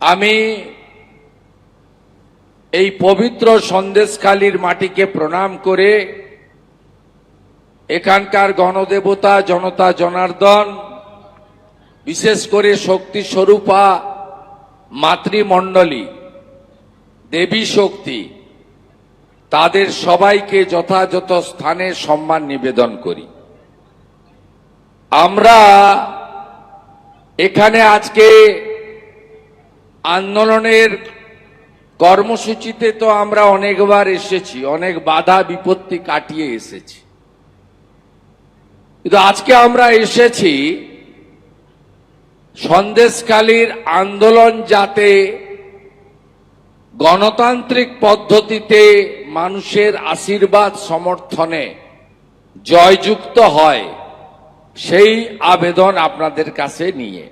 আমি এই পবিত্র সন্দেশখালীর মাটিকে প্রণাম করে এখানকার গণদেবতা, জনতা, জনার্দন, বিশেষ করে শক্তি স্বরূপা মাতৃমণ্ডলী, দেবী শক্তি, তাদের সবাইকে যথাযথ স্থানে সম্মান নিবেদন করি। আমরা এখানে আজকে আন্দোলনের কর্মসূচিতে তো আমরা অনেকবার এসেছি, অনেক বাধা বিপত্তি কাটিয়ে এসেছি। কিন্তু আজকে আমরা এসেছি সন্দেশকালীর আন্দোলন যাতে গণতান্ত্রিক পদ্ধতিতে মানুষের আশীর্বাদ সমর্থনে জয়যুক্ত হয়, সেই আবেদন আপনাদের কাছে নিয়ে।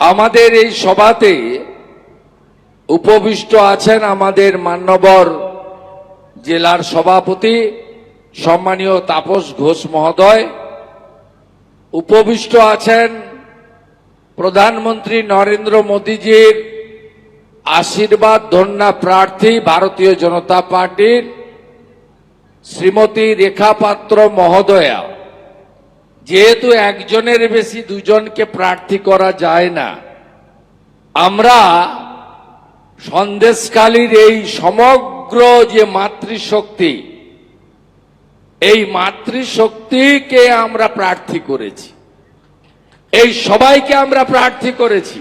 আমাদের এই সভাতে উপবিষ্ট আছেন আমাদের মান্যবর জেলার সভাপতি সম্মানীয় তাপস ঘোষ মহোদয়। উপবিষ্ট আছেন প্রধানমন্ত্রী নরেন্দ্র মোদীজির আশীর্বাদ ধন্যা প্রার্থী ভারতীয় জনতা পার্টির শ্রীমতী রেখা পাত্র মহোদয়া। যেহেতু একজনের বেশি দুজনকে প্রার্থী করা যায় না, আমরা সন্দেশকালীর এই সমগ্র যে মাতৃশক্তি, এই মাতৃশক্তিকে আমরা প্রার্থী করেছি। এই সবাইকে আমরা প্রার্থী করেছি।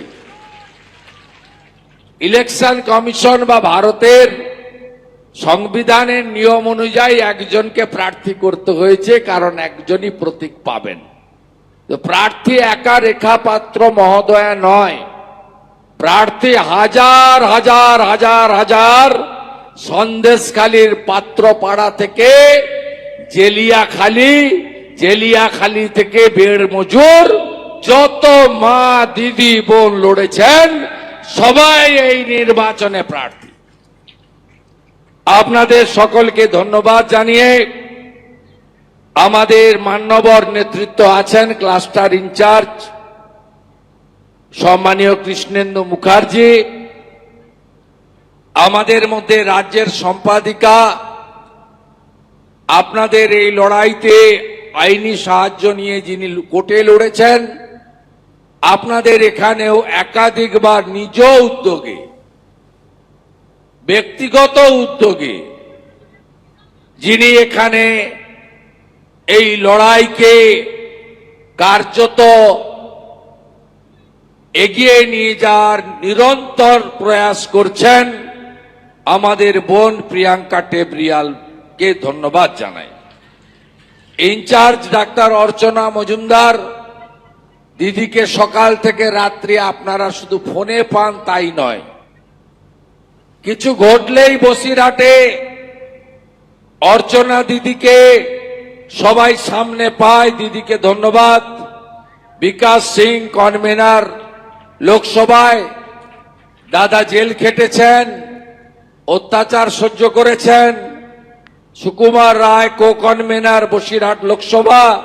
ইলেকশন কমিশন বা ভারতের সংবিধানের নিয়ম অনুযায়ী একজনকে প্রার্থী করতে হয়েছে, কারণ একজনই প্রতীক পাবেন। প্রার্থী একা রেখা পাত্র মহোদয়া নয়। প্রার্থী হাজার হাজার হাজার হাজার সন্দেশখালীর পাত্র পাড়া থেকে জেলিয়াখালী জেলিয়াখালী থেকে বেড় মজুর যত মা, দিদি, বোন লড়েছেন, সবাই এই নির্বাচনে প্রার্থী। আপনাদের সকলকে ধন্যবাদ জানিয়ে আমাদের মান্যবর নেতৃত্ব আছেন ক্লাস্টার ইনচার্জ সম্মানীয় কৃষ্ণেন্দু মুখার্জি, আমাদের মধ্যে রাজ্যের সম্পাদিকা, আপনাদের এই লড়াইতে আইনি সাহায্য নিয়ে যিনি কোর্টে লড়েছেন, আপনাদের এখানেও একাধিকবার নিজ উদ্যোগে ব্যক্তিগত উদ্যোগে যিনি এখানে এই লড়াইকে কার্যত এগিয়ে নিয়ে যাওয়ার নিরন্তর প্রয়াস করছেন আমাদের বোন প্রিয়াঙ্কা টেবরিয়ালকে ধন্যবাদ জানাই। ইনচার্জ ডাক্তার অর্চনা মজুমদার, দিদিকে সকাল থেকে রাত্রি আপনারা শুধু ফোনে পান, তাই নয়। কিছু ঘটলেই বসিরহাটে অর্চনা দিদিকে সবাই সামনে পায়। দিদিকে ধন্যবাদ। বিকাশ সিং, কনভেনার লোকসভায় দাদা জেল খেটেছেন, অত্যাচার সহ্য করেছেন। Sukumar Roy co convener Basirhat Lok Sabha.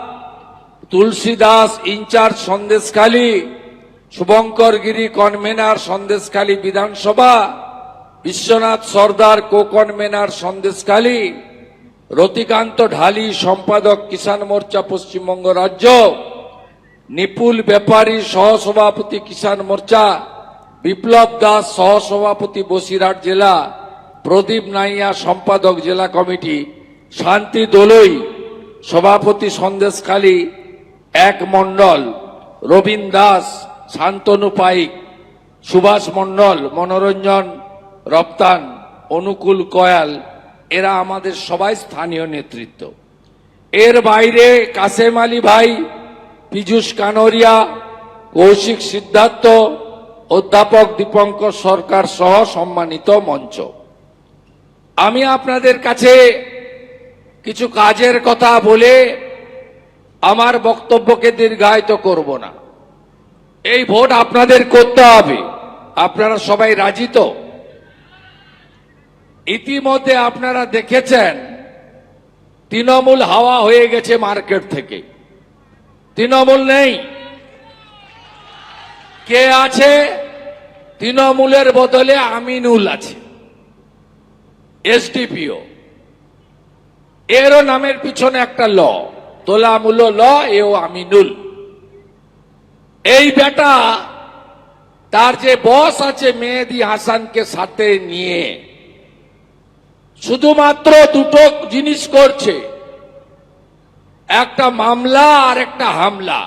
Tulsi Das in charge Sandeshkhali. Shubhankar Giri, convener Sandeshkhali Vidhan Sabha. Biswanath Sardar co convener Sandeshkhali, Ratikanta Dhali সম্পাদক কিষাণ মোর্চা পশ্চিমবঙ্গ রাজ্য, নিপুল ব্যাপারী সহসভাপতি কিষাণ মোর্চা, বিপ্লব দাস সহসভাপতি বসিরহাট জেলা, প্রদীপ নাইয়া সম্পাদক জেলা কমিটি, শান্তি দোলই সভাপতি সন্দেশখালী, এক মণ্ডল, রবীন দাস, শান্তনু পাইক, সুভাষ মণ্ডল, মনোরঞ্জন রপ্তান, অনুকূল কয়াল, এরা আমাদের সবাই স্থানীয় নেতৃত্ব। এর বাইরে কাসেম আলী ভাই, পীযূষ কানোরিয়া, কৌশিক সিদ্ধার্থ, অধ্যাপক দীপঙ্কর সরকার সহ সম্মানিত মঞ্চ। আমি আপনাদের কাছে কিছু কাজের কথা বলে আমার বক্তব্যকে দীর্ঘায়িত করব না। এই ভোট আপনাদের করতে হবে। আপনারা সবাই রাজি তো? ইতিমধ্যে আপনারা দেখেছেন, তৃণমূল হাওয়া হয়ে গেছে মার্কেট থেকে। তৃণমূল নেই। কে আছে? তৃণমূলের বদলে আমিনুল আছে। এসডিপিও। এরও নামের পিছনে একটা ল। তোলামূল ল, এও আমিনুল। এই বেটা, তার যে বস আছে মেহেদি হাসানকে সাথে নিয়ে শুধুমাত্র দুটো জিনিস করছে। একটা মামলা আর একটা হামলা।